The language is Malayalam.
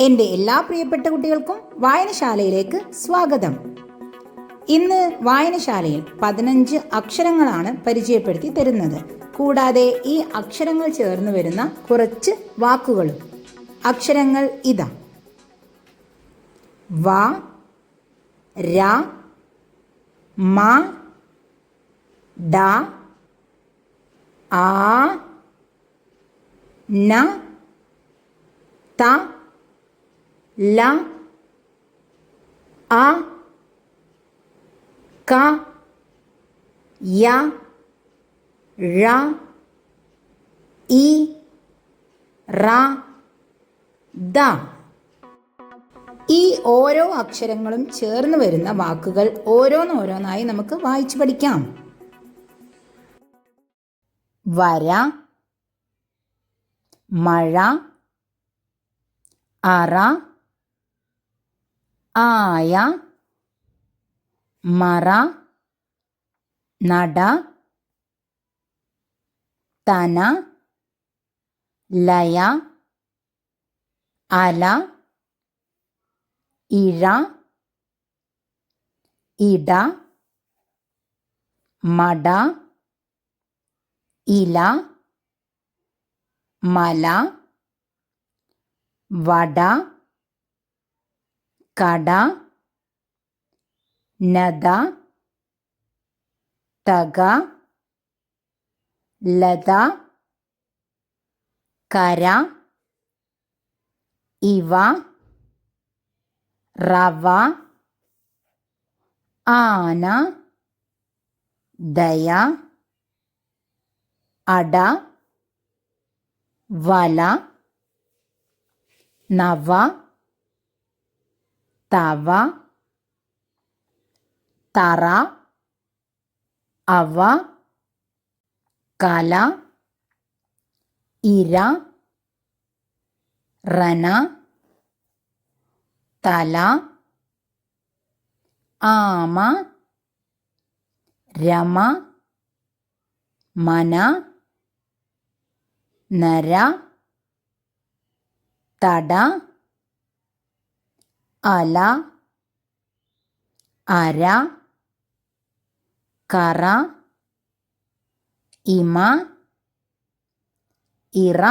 എന്റെ എല്ലാ പ്രിയപ്പെട്ട കുട്ടികൾക്കും വായനശാലയിലേക്ക് സ്വാഗതം. ഇന്ന് വായനശാലയിൽ പതിനഞ്ച് അക്ഷരങ്ങളാണ് പരിചയപ്പെടുത്തി തരുന്നത്. കൂടാതെ ഈ അക്ഷരങ്ങൾ ചേർന്ന് വരുന്ന കുറച്ച് വാക്കുകളും. അക്ഷരങ്ങൾ ഇതാ. വ ര മ ഡ ആ ന ത ല അ ക യ ഴ ഇ റ ദ. ഈ ഓരോ അക്ഷരങ്ങളും ചേർന്ന് വരുന്ന വാക്കുകൾ ഓരോന്നോരോന്നായി നമുക്ക് വായിച്ചു പഠിക്കാം. വര മഴ അറ ആയ മറ നട തന ലയ അല ഇഴ ഇട മട ഇല മല വട കട നദ തക ലത കര ഇവ റവ ആന ദയ അട വല നവ തവ തറ അവ കല ഇര റന തല ആമ രമ മന നര തട അല അര കറ ഇമ ഇറ